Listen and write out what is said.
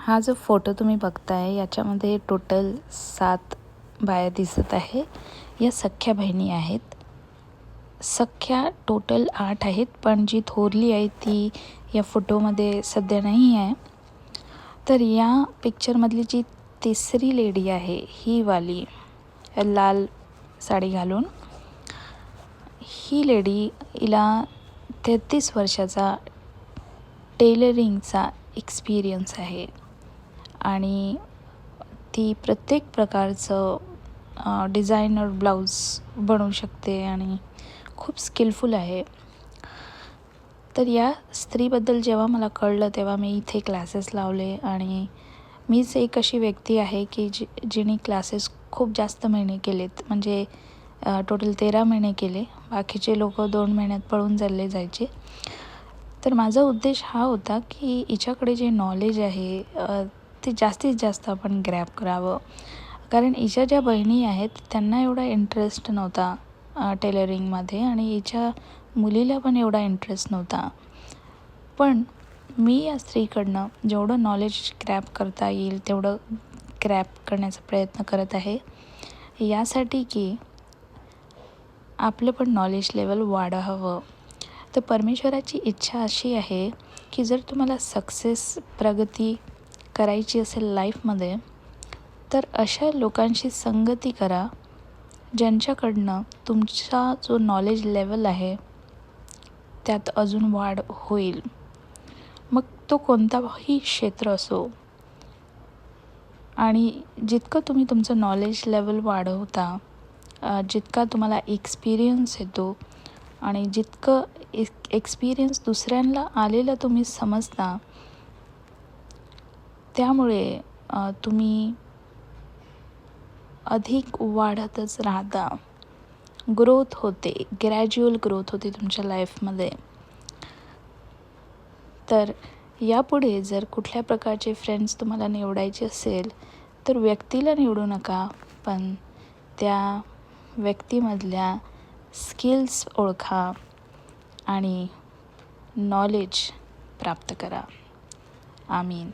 हा जो फोटो तुम्ही बघताय याच्यामध्ये टोटल सात बाया दिसत आहे. या सख्ख्या बहिणी आहेत. सख्ख्या टोटल आठ आहेत पण जी थोरली आहे ती या फोटोमध्ये सध्या नाही आहे. तर या पिक्चरमधली जी तिसरी लेडी आहे ही वाली लाल साडी घालून ही लेडी हिला तेहतीस वर्षाचा टेलरिंगचा एक्सपिरियन्स आहे. आणि ती प्रत्येक प्रकारचं डिझायनर ब्लाऊज बनवू शकते आणि खूप स्किलफुल आहे. तर या स्त्रीबद्दल जेव्हा मला कळलं तेव्हा मी इथे क्लासेस लावले आणि मीच एक अशी व्यक्ती आहे की जी जिने क्लासेस खूप जास्त महिने केलेत. म्हणजे टोटल तेरा महिने केले. बाकीचे लोक दोन महिन्यात पळून चालले जायचे. तर माझा उद्देश हा होता की हिच्याकडे जे नॉलेज आहे ते जास्तीत जास्त आपण ग्रॅब करावं. कारण हिच्या ज्या बहिणी आहेत त्यांना एवढा इंटरेस्ट नव्हता टेलरिंगमध्ये आणि हिच्या मुलीला पण एवढा इंटरेस्ट नव्हता. पण मी या स्त्रीकडनं जेवढं नॉलेज क्रॅप करता येईल तेवढं क्रॅप करण्याचा प्रयत्न करत आहे. यासाठी की आपलं पण नॉलेज लेवल वाढावं. तर परमेश्वराची इच्छा अशी आहे की जर तुम्हाला सक्सेस प्रगती करायची असेल लाईफमध्ये तर अशा लोकांशी संगती करा ज्यांच्याकडनं तुमचा जो नॉलेज लेवल आहे त्यात अजून वाढ होईल. मग तो कोणताही क्षेत्र असो आणि जितकं तुम्ही तुमचं नॉलेज लेवल वाढवता जितका तुम्हाला एक्सपिरियन्स येतो आणि जितकं एक एक्सपिरियन्स दुसऱ्यांना आलेलं तुम्ही समजता त्यामुळे तुम्ही अधिक वाढतच राहता. ग्रोथ होते. ग्रॅज्युअल ग्रोथ होते तुमच्या लाईफमध्ये तर यापुढे जर कुठल्या प्रकारचे फ्रेंड्स तुम्हाला निवडायचे असेल तर व्यक्तीला निवडू नका. पण त्या व्यक्तीमधल्या स्किल्स ओळखा आणि नॉलेज प्राप्त करा. आमीन.